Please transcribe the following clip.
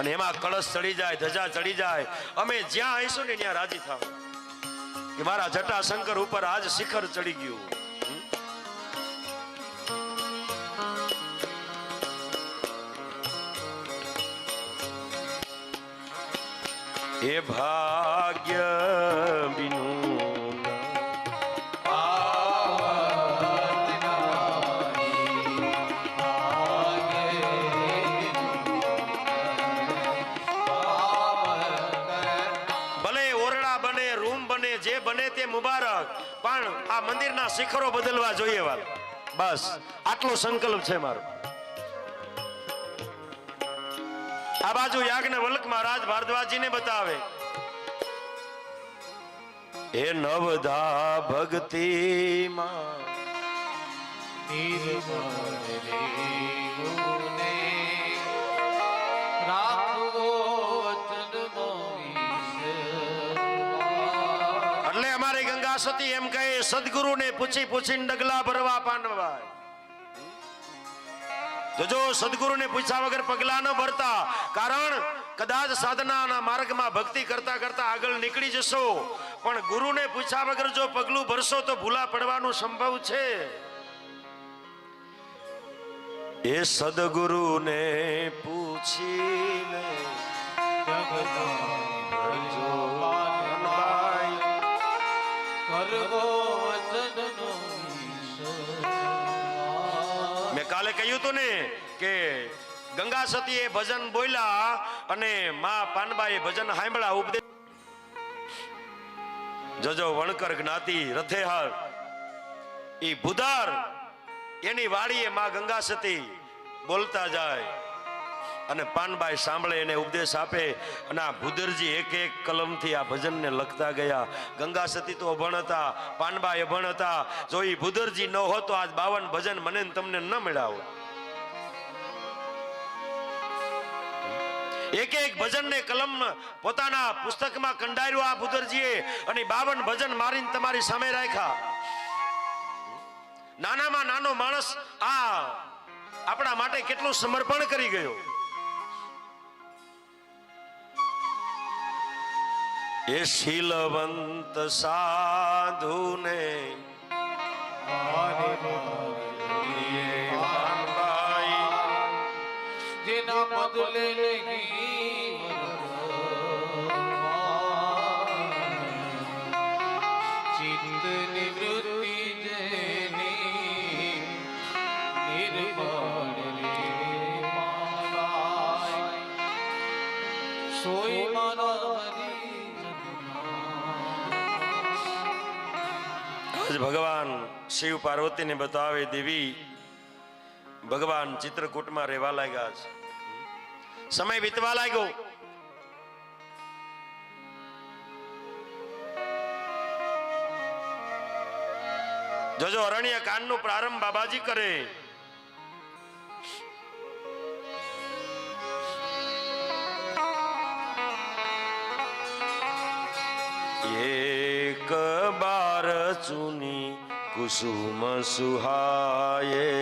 અને એમાં કળશ ચડી જાય, ધજા ચડી જાય. અમે જ્યાં આવીશું ને ત્યાં રાજી થાવ. કે મારા જટાશંકર ઉપર આજ શિખર ચડી ગયું? એ ભાગ્ય બિનું બને તે મુબારક. પણ આ મંદિરના શિખરો બદલવા જોઈએ વાલ. બસ, આટલો સંકલ્પ છે મારો. આ બાજુ યાજ્ઞ વલ્ક મહારાજ ભારદ્વાજીને બતાવે. એ નવધા ભક્તિમાં. એટલે અમારી ગંગા સતી એમ કહે, સદગુરુને પૂછી પૂછીને ડગલા ભરવા પાંડવાય જોજો સદગુરુને પૂછ્યા વગર પગલા ન ભરતા, કારણ કદાચ સાધનાના માર્ગમાં ભક્તિ કરતા કરતા આગળ નીકળી જશો. પણ ગુરુને પૂછ્યા વગર જો પગલું ભરશો તો ભૂલા પડવાનું સંભવ છે. એ સદગુરુને પૂછીને મેં કાલે કહ્યું હતું ને કે ગંગા સતીએ ભજન બોલ્યા અને મા પાનબાએ ભજન સાંભળા ઉપદેશ જજો વણકર જ્ઞાતિ રથેહર ઈ ભુદાર એની વાડીએ માં ગંગા સતી બોલતા જાય. અને પાનબાઈ સાંભળે એને ઉપદેશ આપે. અને આ ભુદરજી એક એક કલમથી આ ભજનને લખતા ગયા. ગંગા સતી તો અભણ હતા, પાનબાઈ અભણ હતા. જો એ ભુદરજી ન હોત તો બાવન ભજન મને તમને ન મળ્યા એક એક ભજનને કલમ પોતાના પુસ્તકમાં કંડાર્યું આ ભુદરજીએ અને બાવન ભજન મારીને તમારી સામે રાખ્યા. નાનામાં નાનો માણસ આ આપણા માટે કેટલું સમર્પણ કરી ગયો. એ શીલવંત સાધુને જેના બદલે સોઈ મારા ભગવાન શિવ પાર્વતીને બતાવે દેવી, ભગવાન ચિત્રકૂટમાં રહેવા લાગ્યા છે. સમય વીતવા લાગ્યો. જોજો, અરણ્ય કાંડ નો પ્રારંભ બાબાજી કરે. એક બાર रचुनी कुसुम सुहाये